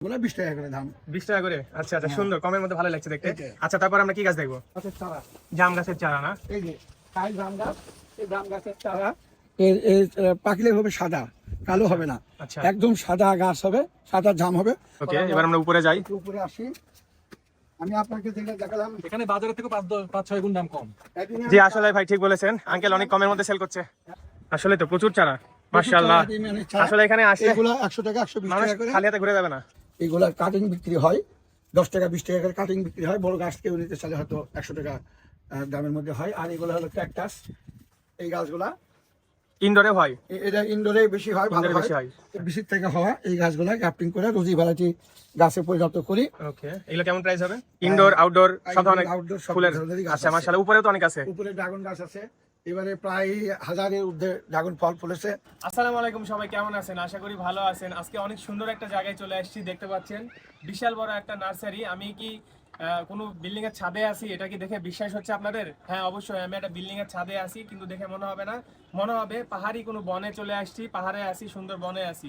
ওগুলো বিশ টাকা করে দাম। বিশ টাকা করে? আচ্ছা আচ্ছা সুন্দর। কমের মধ্যে ভালো লাগছে দেখতে। আচ্ছা তারপর আমরা কি গাছ দেখব? চারা। জাম গাছের চারা না? এই যে কাল জাম গাছ এই জাম গাছের চারা এর এর আহ, পাকলে হবে সাদা কালো হবে না। আচ্ছা। একদম সাদা গাছ হবে সাদা জাম হবে। ওকে এবার আমরা উপরে যাই। উপরে আসি। আমি আপনাকে যেটা দেখালাম এখানে বাজারের থেকে পাঁচ পাঁচ ছয় গুণ দাম কম। জি আসলে ভাই ঠিক বলেছেন। আঙ্কেল অনেক কমের মধ্যে সেল করছে। আসলে তো প্রচুর চারা। মাশাআল্লাহ। মানে আসলে এখানে আসলে এগুলা একশো টাকা একশো বিশ মানুষ টাকা করে। খালি হাতে ঘুরে যাবে না। এইগুলা কাটিং বিক্রি হয়। দশ টাকা বিশ টাকা করে কাটিং বিক্রি হয়। বড় গাছ কেউ নিতে চাইলে হয়তো একশো টাকা দামের মধ্যে হয়। আর এগুলো হলো ক্যাকটাস এই গাছগুলা ইনডোরে হয়? এটা ইনডোরে বেশি হয় ভালো বেশি হয়। হয় বেশি থেকে হওয়া এই গাছগুলা গ্রাফটিং করে রোজি ভ্যারাইটি গাছে পরিণত করি। ওকে এগুলো কেমন প্রাইস হবে? ইনডোর আউটডোর সব ধরনের সব ফুলের গাছ আচ্ছা। মাশাআল্লাহ উপরেও তো অনেক আছে। উপরে ড্রাগন গাছ আছে। এবারে প্রায় হাজারের ঊর্ধ্বে ড্রাগন ফল ফলেছে। আসসালামু আলাইকুম, সবাই কেমন আছেন? আশা করি ভালো আছেন। আজকে অনেক সুন্দর একটা জায়গায় চলে আসছি, দেখতে পাচ্ছেন। বিশাল বড় একটা নার্সারি। আমি কি কোনো বিল্ডিং এর ছাদে আছি? এটা কি দেখে বিশ্বাস হচ্ছে আপনাদের? হ্যাঁ অবশ্যই, আমি একটা বিল্ডিং এর ছাদে আছি, কিন্তু দেখে মনে হবে না। মনে হবে পাহাড়ি কোনো বনে চলে আসছি, পাহাড়ে আসি সুন্দর বনে আছি।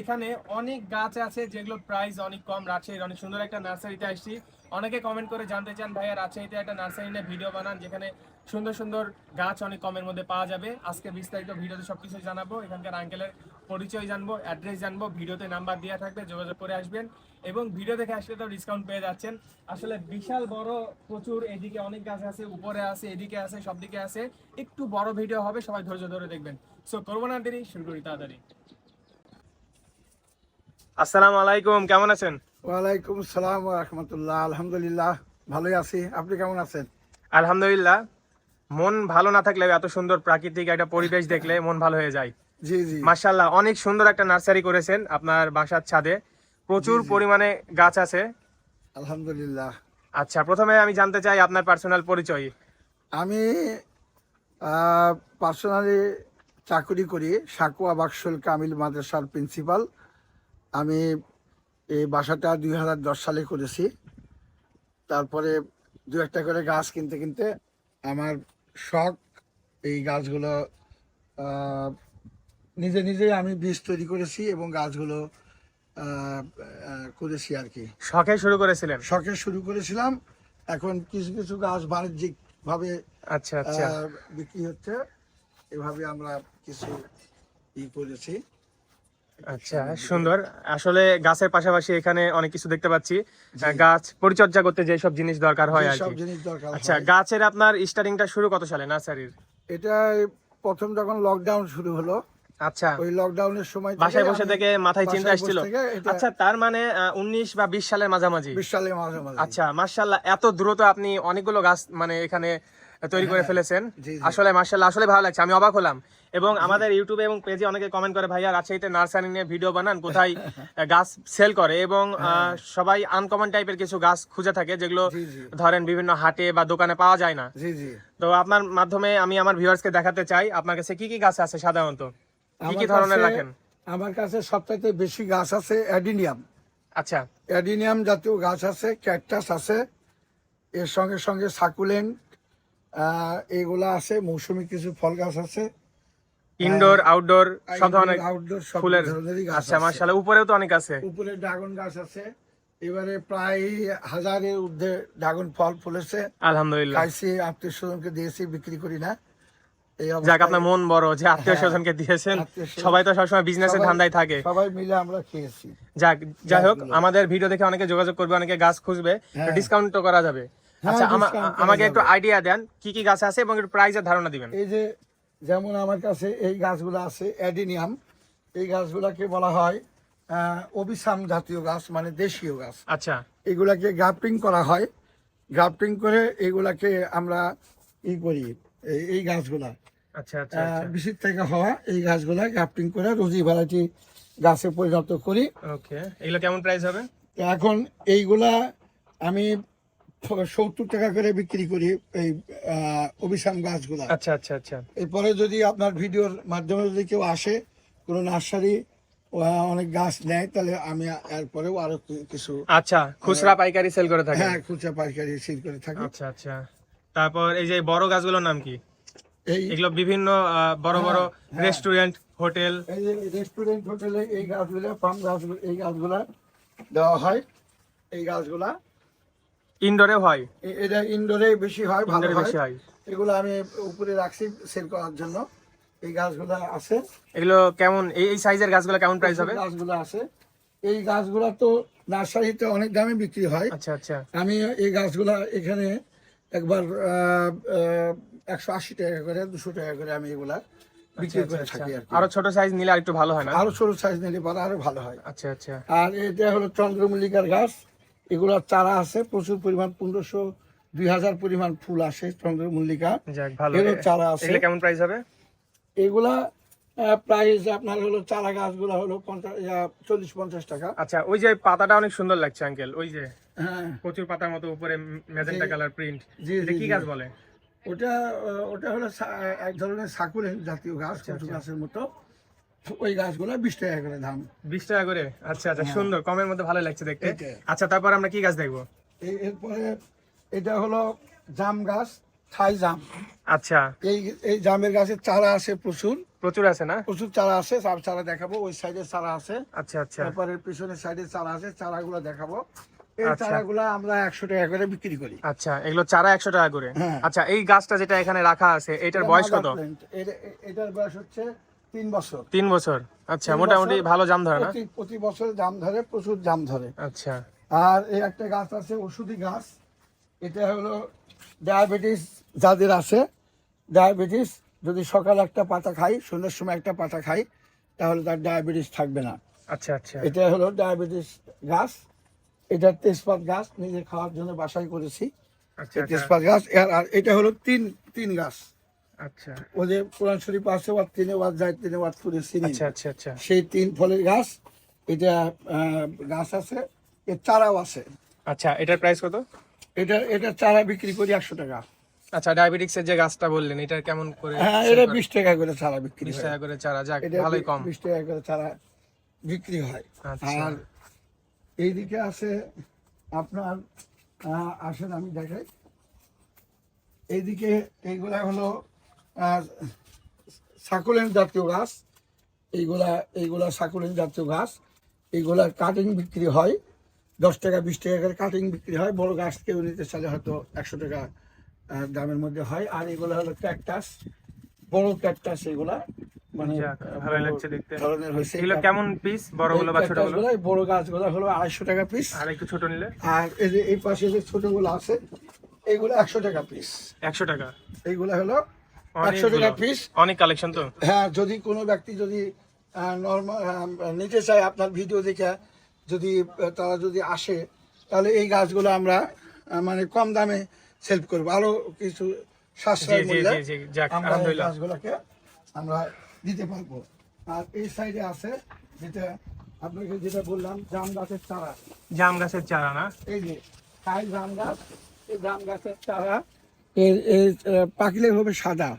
এখানে অনেক গাছ আছে যেগুলো প্রাইস অনেক কম। রাজশাহীর অনেক সুন্দর একটা নার্সারিতে আসছি। অনেকে কমেন্ট করে জানতে চান, ভাইয়া রাজশাহীতে একটা নার্সারি নিয়ে ভিডিও বানান, যেখানে সুন্দর সুন্দর গাছ অনেক কমের মধ্যে পাওয়া যাবে। আজকে বিস্তারিত ভিডিওতে সবকিছু জানাব। এখানকার আঙ্কেলের পরিচয় জানব অ্যাড্রেস জানব, ভিডিওতে নাম্বার দেওয়া থাকবে, যোগাযোগ করে আসবেন। এবং ভিডিও দেখে আসলে তো ডিসকাউন্ট পেয়ে যাচ্ছেন। আসলে বিশাল বড়, প্রচুর, এদিকে অনেক গাছ আছে, উপরে আছে, এদিকে আছে, সব দিকে আছে। একটু বড় ভিডিও হবে, সবাই ধৈর্য ধরে দেখবেন। সো করব না দেরি, শুরু করি তাড়াতাড়ি। আসসালামু আলাইকুম, কেমন আছেন? ওয়ালাইকুম সালাম রহমতুল্লাহ। আলহামদুলিল্লাহ ভালোই আছি। আপনি কেমন আছেন? আলহামদুলিল্লাহ। মন ভালো না থাকলে এত সুন্দর প্রাকৃতিক একটা পরিবেশ দেখলে মন ভালো হয়ে যায়। জি জি। মাশাল্লাহ অনেক সুন্দর একটা নার্সারি করেছেন আপনার বাসার ছাদে। প্রচুর পরিমাণে গাছ আছে। আলহামদুলিল্লাহ। আচ্ছা প্রথমে আমি জানতে চাই আপনার পার্সোনাল পরিচয়। আমি পার্সোনালি চাকরি করি সাকুয়া বাক্সুল কামিল মাদ্রাসার প্রিন্সিপাল। আমি এই বাসাটা দুই হাজার দশ সালে করেছি। তারপরে দু একটা করে গাছ কিনতে কিনতে আমার শখ এই গাছগুলো নিজে নিজে আমি বীজ তৈরি করেছি এবং গাছগুলো করেছি আর কি। শখে শুরু করেছিলেন? শখে শুরু করেছিলাম। এখন কিছু কিছু গাছ বাণিজ্যিক ভাবে আচ্ছা। আচ্ছা বিক্রি হচ্ছে। এভাবে আমরা কিছু ই করেছি। আচ্ছা সুন্দর। আসলে গাছের পাশাপাশি এখানে অনেক কিছু দেখতে পাচ্ছি। গাছ পরিচর্যা করতে যে সব জিনিস দরকার হয় আর সব কি। জিনিস দরকার আচ্ছা গাছের আপনার স্টার্টিংটা শুরু কত সালে নার্সারির? এটা প্রথম যখন লকডাউন শুরু হলো আচ্ছা। ওই লকডাউনের সময় বাসায় বসে থেকে মাথায় চিন্তা আসছিল। আচ্ছা তার মানে উনিশ বা বিশ সালের মাঝামাঝি? বিশ সালে মাঝে মাঝে আচ্ছা মার্শাল্লাহ এত দ্রুত আপনি অনেকগুলো গাছ মানে এখানে তৈরি করে ফেলেছেন হ্যাঁ, জি, জি। আসলে মার্শাল্লাহ আসলে ভালো লাগছে আমি অবাক হলাম। এবং আমাদের ইউটিউবে এবং পেজে অনেকে কমেন্ট করে ভাইয়া রাজশাহীতে নার্সারি নিয়ে ভিডিও বানান কোথায় গাছ সেল করে? এবং আহ, সবাই আনকমন টাইপের কিছু গাছ খুঁজে থাকে যেগুলো হ্যাঁ। ধরেন বিভিন্ন হাটে বা দোকানে পাওয়া যায় না। তো আপনার মাধ্যমে আমি আমার ভিউয়ার্সকে দেখাতে চাই আপনার কাছে কি কি গাছ আছে সাধারণত? কি কি ধরনের রাখেন? আমার কাছে সবচাইতে বেশি গাছ আছে অ্যাডিনিয়াম। আচ্ছা। অ্যাডিনিয়াম জাতীয় গাছ আছে ক্যাকটাস আছে এর সঙ্গে সঙ্গে সাকুলেন্ট এগুলা আছে মৌসুমী কিছু ফল গাছ আছে। ইনডোর আউটডোর সব ধরনের আউটডোর সব ফুলের গাছ আচ্ছা আছে। উপরেও তো অনেক আছে। উপরে ড্রাগন গাছ আছে। এবারে প্রায় হাজারের ঊর্ধ্বে ড্রাগন ফল ফলেছে। আলহামদুলিল্লাহ। খাইছি আত্মীয় স্বজনকে দিয়েছি বিক্রি করি না। এই যাক আপনার মন বড় যে আত্মীয় স্বজনকে দিয়েছেন সবাই তো সবসময় বিজনেসের ধান্দায় থাকে। সবাই মিলে আমরা খেয়েছি। যাক যাই হোক আমাদের ভিডিও দেখে অনেকে যোগাযোগ করবে অনেকে গাছ খুঁজবে হ্যাঁ। ডিসকাউন্ট তো করা যাবে। হ্যাঁ, আচ্ছা discount করা আমাকে একটু আইডিয়া দেন কি কি গাছ আছে এবং একটু প্রাইসের ধারণা দিবেন। এই যে যেমন আমার কাছে এই গাছগুলো আছে অ্যাডিনিয়াম এই গাছগুলাকে বলা হয় অবিসাম জাতীয় গাছ মানে দেশীয় গাছ। আচ্ছা। এগুলাকে গ্রাফটিং করা হয়। গ্রাফটিং করে এগুলাকে আমরা ই করি এই- গাছগুলা। আচ্ছা আচ্ছা আচ্ছা। বিশির থেকে হওয়া এই গাছগুলা গ্রাফটিং করে রোজি ভ্যারাইটি গাছে পরিণত করি। ওকে এগুলো কেমন প্রাইস হবে? এখন এইগুলা আমি সত্তর টাকা করে বিক্রি করি এই অবিসাম গাছগুলা। আচ্ছা আচ্ছা আচ্ছা। এরপরে যদি আপনার ভিডিওর মাধ্যমে যদি কেউ আসে কোনো নার্সারি অনেক গাছ নেয় তাহলে আমি এরপরেও আরও কিছু আচ্ছা খুচরা পাইকারি সেল করে থাকে হ্যাঁ খুচরা পাইকারি সিল করে থাকি। আচ্ছা আচ্ছা। তারপর এই যে বড় গাছগুলোর নাম কি? এই এগুলো বিভিন্ন বড় বড় রেস্টুরেন্ট হোটেল এই যে রেস্টুরেন্ট হোটেলে এই গাছগুলো পাম গাছগুলো এই গাছগুলা দেওয়া হয়। এই গাছগুলা ইনডোরে হয়? এটা ইনডোরে বেশি হয় ভালো বেশি হয়। এগুলো আমি উপরে রাখছি সেল করার জন্য। এই গাছগুলো আছে। এগুলো কেমন? এই সাইজের গাছগুলো কেমন প্রাইস হবে? গাছগুলো আছে। এই গাছগুলো তো নার্সারিতে অনেক দামে বিক্রি হয়। আচ্ছা আচ্ছা। আমি এই গাছগুলা এখানে একবার একশো আশি টাকা করে দুশো টাকা করে আমি এগুলা বিক্রি করে থাকি আর আচ্ছা, আরও ছোট সাইজ নিলে আর একটু ভালো হয় না? আরও ছোট সাইজ নিলে পরে আরও ভালো হয়। আচ্ছা আচ্ছা। আর এটা হলো চন্দ্রমল্লিকার গাছ। এগুলার চারা আছে প্রচুর পরিমাণ পনেরোশো দুই হাজার পরিমাণ ফুল আসে চন্দ্রমল্লিকা। চারা আছে। কেমন প্রাইস হবে? এগুলা প্রাইস আপনার হলো চারা গাছগুলা হলো পঞ্চাশ চল্লিশ পঞ্চাশ টাকা। আচ্ছা ওই যে পাতাটা অনেক সুন্দর লাগছে আঙ্কেল ওই যে হ্যাঁ। প্রচুর পাতার মতো উপরে কালার প্রিন্ট কি গাছ বলে? ওটা ওটা হলো এক ধরনের সাকুলেন জাতীয় গাছ আচ্ছা, কচু গাছের মতো। ওই গাছগুলো বিশ টাকা করে দাম। বিশ টাকা করে? আচ্ছা আচ্ছা সুন্দর। কমের মধ্যে ভালো লাগছে দেখতে। আচ্ছা তারপর আমরা কি গাছ দেখব? এরপরে এটা হলো জাম গাছ থাই জাম। আচ্ছা। এই এই জামের গাছের চারা আছে প্রচুর। প্রচুর আছে না? প্রচুর চারা আছে সব চারা দেখাবো ওই সাইডে চারা আছে। আচ্ছা আচ্ছা। তারপরে পিছনের সাইডে চারা আছে চারাগুলো দেখাবো। এই আচ্ছা। চারাগুলো আমরা একশো টাকা করে বিক্রি করি। আচ্ছা এগুলো চারা একশো টাকা করে? হ্যাঁ। আচ্ছা এই গাছটা যেটা এখানে রাখা আছে এটার বয়স কত? এটার বয়স হচ্ছে তিন বছর। তিন বছর। আচ্ছা মোটামুটি ভালো জাম ধরে না? প্রতি বছর জাম ধরে প্রচুর জাম ধরে। আচ্ছা। আর এই একটা গাছ আছে ওষুধি গাছ। এটা হলো ডায়াবেটিস যাদের আছে। ডায়াবেটিস যদি সকালে একটা পাতা খাই সন্ধ্যের সময় একটা পাতা খাই তাহলে তার ডায়াবেটিস থাকবে না। আচ্ছা আচ্ছা। এটা হলো ডায়াবেটিস গাছ। এটা তেজপাত গাছ নিজে খাওয়ার জন্য বাসায় করেছি। আচ্ছা আচ্ছা। তেজপাত গাছ। আর এটা হলো তিন তিন গাছ। আচ্ছা। ওদের কোরআন শরীফ আছে ওয়াত তিনে ওয়াত যায় তিনে ওয়াত করে চিনি আচ্ছা আচ্ছা আচ্ছা। সেই তিন ফলের গাছ এটা গাছ আছে এর চারাও আছে। আচ্ছা এটার প্রাইস কত? এটা এটা চারা বিক্রি করি একশো টাকা। আচ্ছা ডায়াবেটিক্সের যে গাছটা বললেন এটা কেমন করে হ্যাঁ এটা বিশ টাকা করে চারা বিক্রি বিশ টাকা করে চারা যাক ভালোই কম। বিশ টাকা করে চারা বিক্রি হয়। আচ্ছা। আর এইদিকে আছে আপনার আসেন আমি দেখাই। এইদিকে এইগুলা হলো সাকুলেন জাতীয় গাছ এইগুলা এইগুলা সাকুলেন জাতীয় গাছ এইগুলা কাটিং বিক্রি হয় দশ টাকা বিশ টাকা করে কাটিং বিক্রি হয় বড় গাছ কেউ নিতে চাইলে হয়তো একশো টাকা দামের মধ্যে হয়। আর এগুলো হলো ক্যাকটাস বড় ক্যাকটাস এগুলা মানে যাক, লাগছে দেখতে। ধরনের হয়েছে। এগুলো কেমন পিস বড়গুলো বা ছোটগুলো গুলো বড় গাছগুলো হলো আড়াইশো টাকা পিস আর একটু ছোট নিলে? আর এই যে এই পাশে যে ছোটগুলো আছে এইগুলো একশো টাকা পিস একশো টাকা। এইগুলো হলো একশো টাকা পিস অনেক কালেকশন তো। হ্যাঁ যদি কোনো ব্যক্তি যদি নর্মাল নিতে চায় আপনার ভিডিও দেখে যদি তারা যদি আসে তাহলে এই গাছগুলো আমরা মানে কম দামে সেল করব। আরও কিছু সাশ্রয় মূল্যে আমরা এই গাছগুলোকে আমরা দিতে পারব। আর এই সাইডে আছে যেটা আপনাকে যেটা বললাম জাম গাছের চারা। জাম গাছের চারা না? এই যে খাই জাম গাছ এই জাম গাছের চারা এর এর পাকলে হবে সাদা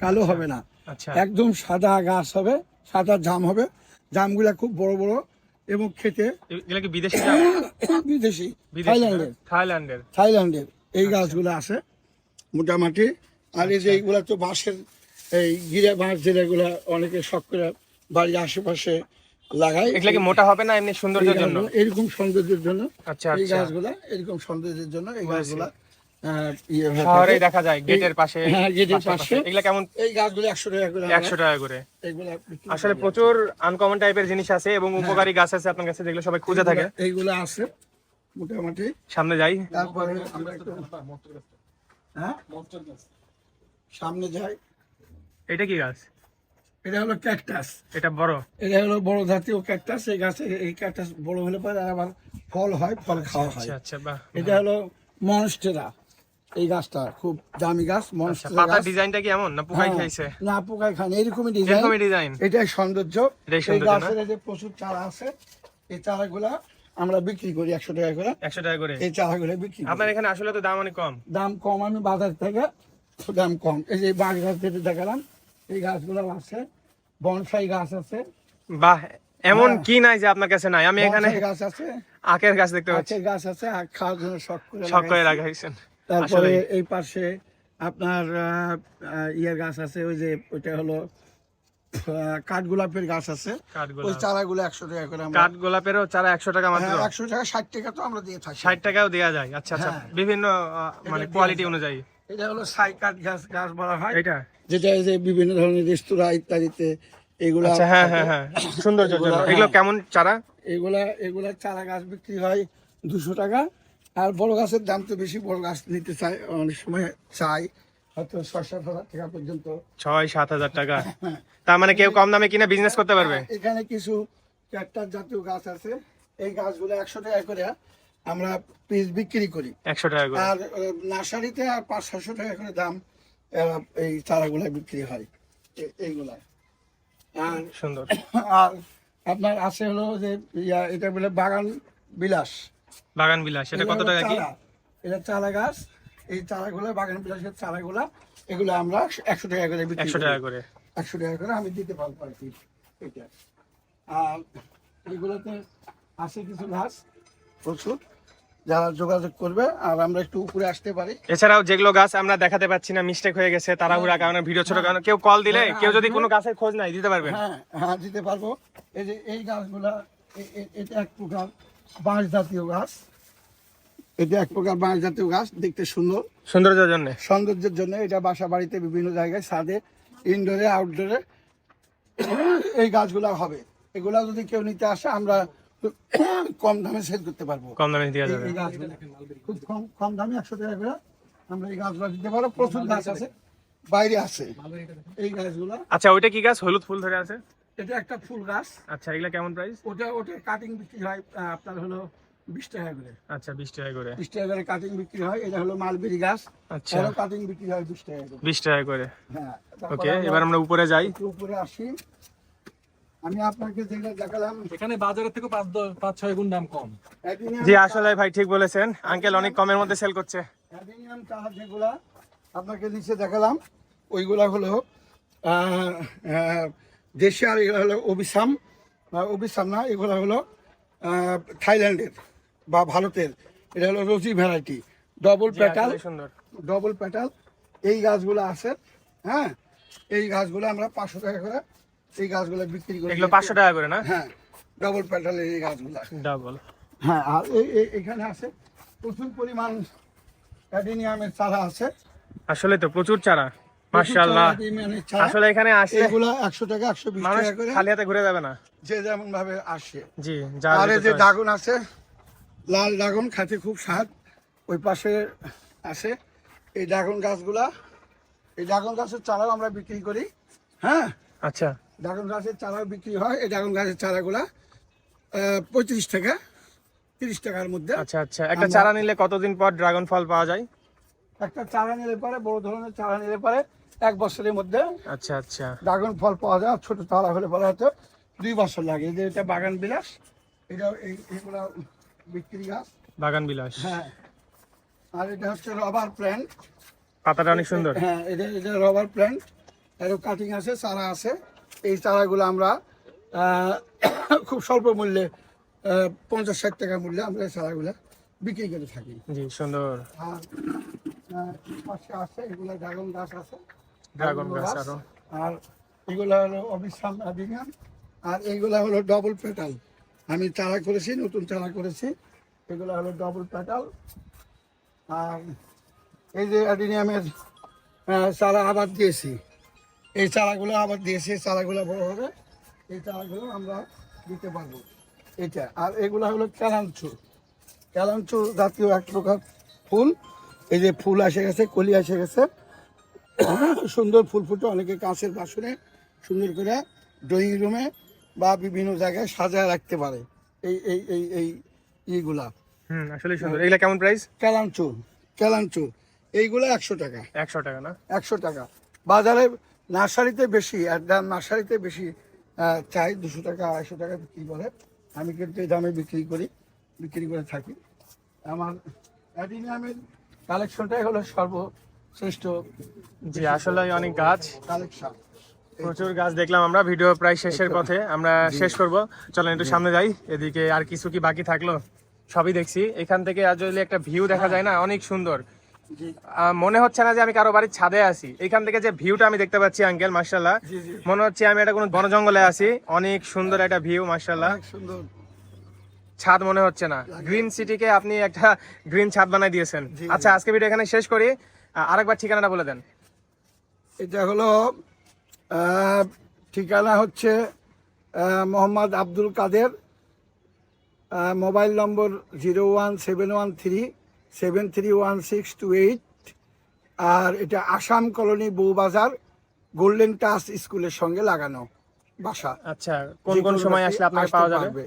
কালো হবে না। আচ্ছা। একদম সাদা গাছ হবে সাদা জাম হবে। জামগুলা খুব বড় বড় এবং খেতে বিদেশি থাইল্যান্ডের। থাইল্যান্ডের। থাইল্যান্ডের এই গাছগুলো আছে মোটামুটি। আর এই যে এইগুলা তো বাঁশের এই গিরা বাঁশ যেগুলো অনেকে শখ করে বাড়ির আশেপাশে কি মোটা হবে না এমনি সৌন্দর্যের জন্য? এরকম সৌন্দর্যের জন্য আচ্ছা এই আচ্ছা। গাছগুলা এরকম সৌন্দর্যের জন্য এই গাছগুলা শহরে দেখা যায় গেটের পাশে হ্যাঁ, গেটের পাশে পাশে। কেমন? এই গাছগুলো একশো টাকা করে। একশো টাকা করে আসলে প্রচুর আনকমন টাইপের জিনিস আছে এবং উপকারী গাছ আছে আপনার কাছে যেগুলো সবাই খুঁজে থাকে। এইগুলা- আছে মোটামুটি। সামনে যাই। তারপরে আমরা একটু হ্যাঁ? সামনে যাই। এটা কি গাছ? এটা হলো ক্যাকটাস এটা বড়। এটা হলো বড় জাতীয় ক্যাকটাস এই গাছে এই ক্যাকটাস বড় হলে পরে আবার ফল হয় ফল খাওয়া হয়। আচ্ছা আচ্ছা বাহ। এটা হলো মনস্টেরা। এই গাছটা খুব দামি গাছ আচ্ছা মনস্টেরা ডিজাইনটা কি এমন না পোকাই হ্যাঁ, খাইছে? না খান এরকমই ডিজাইন। এরকমই ডিজাইন? এটাই সৌন্দর্য। এই গাছের যে প্রচুর চারা আছে এই চারাগুলা আমরা বিক্রি করি একশো টাকা করে। একশো টাকা করে? এই চারাগুলো বিক্রি আপনার এখানে আসলে তো দাম অনেক কম। দাম কম আমি বাজার থেকে দাম কম। এই যে বাঁশ গাছ যেটা দেখালাম এই গাছগুলো আছে বনসাই গাছ আছে। বাহ এমন হ্যাঁ। কি নাই যে আপনার কাছে নাই? আমি এখানে গাছ আছে। আখের গাছ দেখতে পাচ্ছি। গাছ আছে আখ খাওয়ার জন্য শখ করে শখ করে তারপরে এই পাশে আপনার ইয়ের গাছ আছে ওই যে ওইটা হলো আহ, কাঠগোলাপের গাছ আছে। ওই চারাগুলো একশো টাকা করে কাঠ গোলাপেরও চারা একশো টাকা মাত্র? হ্যাঁ, একশো টাকা ষাট টাকা তো আমরা দিয়ে থাকি। ষাট টাকাও দেওয়া যায়। আচ্ছা আচ্ছা। হ্যাঁ। বিভিন্ন মানে কোয়ালিটি অনুযায়ী। এটা হলো সাই কাঠ গাছ গাছ বলা হয়। এটা যেটা এই যে বিভিন্ন ধরনের রেস্তোরাঁ ইত্যাদিতে এগুলা আচ্ছা হ্যাঁ হ্যাঁ হ্যাঁ। সৌন্দর্যের জন্য। এগুলো- এগুলো হ্যাঁ। কেমন চারা? এগুলা এগুলা চারা গাছ বিক্রি হয় দুশো টাকা। আর বড় গাছের দাম তো বেশি বড় গাছ নিতে চাই অনেক সময় চাই হয়তো ছয় সাত হাজার টাকা পর্যন্ত। ছয় সাত হাজার টাকা। তার মানে কেউ কম দামে কিনে বিজনেস করতে পারবে? এখানে কিছু ক্যাক্টাস জাতীয় গাছ আছে। এই গাছগুলো একশো টাকা করে আমরা পিস বিক্রি করি। একশো টাকা করে। আর নার্সারিতে আর পাঁচ ছশো টাকা করে দাম এই চারাগুলা বিক্রি হয়। এইগুলা। আর সুন্দর। আর আপনার আছে হলো যে ইয়া এটা বলে বাগান বিলাস। বাগান বিলাস সেটা কত টাকা কি? এটা চারা গাছ এই চারাগুলো বাগান বিলাসের চারাগুলা এগুলো আমরা একশো টাকা করে বিক্রি একশো টাকা করে। একশো টাকা করে আমি দিতে পারব আর কি এটা। আর এগুলোতে আছে কিছু গাছ প্রচুর যারা যোগাযোগ করবে আর আমরা একটু উপরে আসতে পারি। এছাড়াও যেগুলো গাছ আমরা দেখাতে পাচ্ছি না মিস্টেক হয়ে গেছে তাড়াহুড়া কারণে ভিডিও ছোট কারণে কেউ কল দিলে হ্যাঁ, কেউ যদি কোনো গাছের খোঁজ নাই দিতে পারবেন। হ্যাঁ হ্যাঁ দিতে পারব। এই যে এই গাছগুলা এটা এক প্রকার বাঁশ জাতীয় গাছ। এটা এক প্রকার বাঁশ জাতীয় গাছ দেখতে সুন্দর। সৌন্দর্যের জন্য। সৌন্দর্যের জন্য এটা বাসা বাড়িতে বিভিন্ন জায়গায় ছাদে ইনডোরে আউটডোরে এই গাছগুলা হবে। এগুলা যদি কেউ নিতে আসে আমরা কম দামে সেল করতে পারব। কম দামে দেওয়া যাবে। এই গাছগুলো। খুব কম কম দামে একশো টাকা করে আমরা এই গাছগুলো দিতে পারব। প্রচুর গাছ আছে বাইরে আছে এই গাছগুলা। আচ্ছা ওইটা কি গাছ? হলুদ ফুল ধরে আছে? এটা একটা ফুল গাছ। আচ্ছা এগুলা কেমন প্রাইস ওটা ওটা কাটিং বিক্রি হয় আপনার হলো বিশ টাকা করে। আচ্ছা বিশ টাকা করে। বিশ টাকা করে কাটিং বিক্রি হয় এটা হলো মালবেরি গাছ। আচ্ছা। এরও কাটিং বিক্রি হয় বিশ টাকা করে। বিশ টাকা করে। হ্যাঁ ওকে এবার আমরা উপরে যাই। উপরে আসি। আমি আপনাকে যেটা দেখালাম এখানে বাজারের থেকে পাঁচ পাঁচ ছয় গুণ দাম কম। জি আসলে ভাই ঠিক বলেছেন। আঙ্কেল অনেক কমের মধ্যে সেল করছে। অ্যাডিনিয়াম চারা যেগুলা আপনাকে নিচে দেখালাম ওইগুলা হলো দেশি আর এগুলো হলো অবিসাম আহ, অবিসাম না এগুলো হলো থাইল্যান্ডের বা ভারতের। এটা হলো রোজি ভ্যারাইটি। ডবল প্যাটাল সুন্দর। ডবল প্যাটাল এই গাছগুলো আছে হ্যাঁ? এই গাছগুলো আমরা পাঁচশো টাকা করে এই গাছগুলো বিক্রি করি। এগুলো পাঁচশো টাকা করে না? হ্যাঁ ডবল প্যাটাল এই গাছগুলো। ডাবল। হ্যাঁ আর এই এই- এখানে আছে প্রচুর পরিমাণ অ্যাডিনিয়ামের চারা আছে। আসলে তো প্রচুর চারা। মাশাআল্লাহ। আসলে এখানে এগুলো একশো টাকা করে খালি হাতে ঘুরে যাবে না। যে যেমন ভাবে আসে। জি আর যে ড্রাগন আছে লাল ড্রাগন খাতে খুব স্বাদ ওই পাশে আছে। এই ড্রাগন গাছগুলা এই ড্রাগন গাছের চারাও আমরা বিক্রি করি হ্যাঁ? আচ্ছা। ড্রাগন গাছের চারাও বিক্রি হয় এই ড্রাগন গাছের চারাগুলা পঁয়ত্রিশ টাকা তিরিশ টাকার মধ্যে। আচ্ছা আচ্ছা। একটা চারা নিলে কতদিন পর ড্রাগন ফল পাওয়া যায়? একটা চারা নিলে পরে বড় ধরনের চারা নিলে পরে এক বছরের মধ্যে আচ্ছা আচ্ছা। ড্রাগন ফল পাওয়া যায় ছোট চারা হলে বলা হতো দুই বছর লাগে। এই যে এটা বাগান বিলাস এটা এগুলা বিক্রি গাছ বাগান বিলাস। হ্যাঁ। আর এটা হচ্ছে রবার প্ল্যান্ট। পাতাটা অনেক সুন্দর। হ্যাঁ এটা এটা রবার প্ল্যান্ট। এরও কাটিং আছে চারা আছে। এই চারাগুলো আমরা খুব স্বল্প মূল্যে পঞ্চাশ ষাট টাকা মূল্যে আমরা এই চারাগুলো বিক্রি করে থাকি। জি সুন্দর। আর পাশে আছে এগুলো ড্রাগন গাছ আছে। ড্রাগন গাছ আরও আর এগুলো হলো অবিশ্রাম অ্যাডিনিয়াম আর এইগুলো হলো ডবল পেটাল আমি চারা করেছি নতুন চারা করেছি। এগুলো হলো ডবল পেটাল আর এই যে অ্যাডিনিয়ামের চারা আবার দিয়েছি। এই চারাগুলো আবার দিয়েছি চারাগুলো বড় হবে। এই চারাগুলো আমরা দিতে পারব। এটা আর এগুলো হলো ক্যালাঞ্চু ক্যালাঞ্চু জাতীয় এক প্রকার ফুল। এই যে ফুল এসে গেছে কলি এসে গেছে। সুন্দর ফুল ফুটে অনেকে কাঁচের বাসনে সুন্দর করে ড্রয়িং রুমে বা বিভিন্ন জায়গায় সাজায় রাখতে পারে। এই এই এই এই ইগুলা। হুম আসলে সুন্দর। এগুলা কেমন প্রাইস ক্যালাঞ্চু ক্যালাঞ্চু এইগুলো একশো টাকা। একশো টাকা না? একশো টাকা। বাজারে নার্সারিতে বেশি আর দাম নার্সারিতে বেশি চাই দুশো টাকা আড়াইশো টাকা বিক্রি করে আমি কিন্তু এই দামে বিক্রি করি বিক্রি করে থাকি। আমার অ্যাডিনিয়ামের কালেকশনটাই হলো সর্বশ্রেষ্ঠ জি আসলে অনেক গাছ। কালেকশন। প্রচুর গাছ দেখলাম আমরা ভিডিও প্রায় শেষের পথে। আমরা শেষ করব। চলেন একটু সামনে যাই। এদিকে আর কিছু কি বাকি থাকল? সবই দেখছি। এখান থেকে আজ যদি একটা ভিউ দেখা যায় না? অনেক সুন্দর। মনে হচ্ছে না যে আমি কারও বাড়ির ছাদে আছি। এখান থেকে যে ভিউটা আমি দেখতে পাচ্ছি আঙ্কেল মার্শাল্লাহ মনে হচ্ছে আমি এটা কোনো বন জঙ্গলে আছি। অনেক সুন্দর একটা ভিউ মার্শাল্লাহ সুন্দর। ছাদ মনে হচ্ছে না। গ্রিন সিটিকে আপনি একটা গ্রিন ছাদ বানাই দিয়েছেন। আচ্ছা আজকে ভিডিও এখানে শেষ করি। আরেকবার ঠিকানাটা বলে দেন। এটা হলো ঠিকানা হচ্ছে Mohammad Abdul Kader mobile number zero one seven one three seven three one six two eight আর এটা Assam colony Boubazar golden touch স্কুলের সঙ্গে লাগানো বাসা। আচ্ছা কোন কোন সময় আসলে আপনাকে পাওয়া যাবে?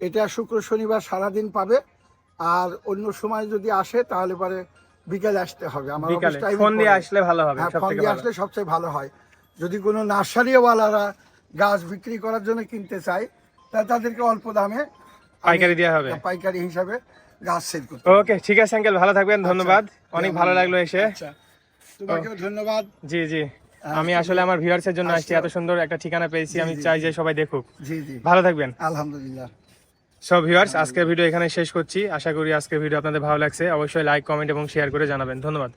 এটা শুক্র শনিবার সারাদিন পাবে আর অন্য সময় যদি আসে তাহলে পরে বিকেলে আসতে হবে। আমার time এ ফোন দিয়ে আসলে ভালো হবে হ্যাঁ ফোন দিয়ে আসলে সবচেয়ে ভালো হয়। যদি কোনো নার্সারিওয়ালারা গাছ বিক্রি করার জন্য কিনতে চায় তা তাদেরকে অল্প দামে পাইকারি দেওয়া হবে। পাইকারি হিসাবে গাছ সেল করতে ওকে ঠিক আছে আঙ্কেল ভালো থাকবেন ধন্যবাদ। অনেক ভালো লাগল এসে। আচ্ছা তোমাকেও ধন্যবাদ। জি জি। আমি আসলে আমার ভিউয়ার্সের জন্য আসছি এত সুন্দর একটা ঠিকানা পেয়েছি। আমি চাই যে সবাই দেখুক। জি জি। ভালো থাকবেন। আলহামদুলিল্লাহ। সব ভিউয়ার্স আজকের ভিডিও এখানে শেষ করছি। আশা করি আজকের ভিডিও আপনাদের ভালো লাগছে। অবশ্যই লাইক কমেন্ট এবং শেয়ার করে জানাবেন। ধন্যবাদ।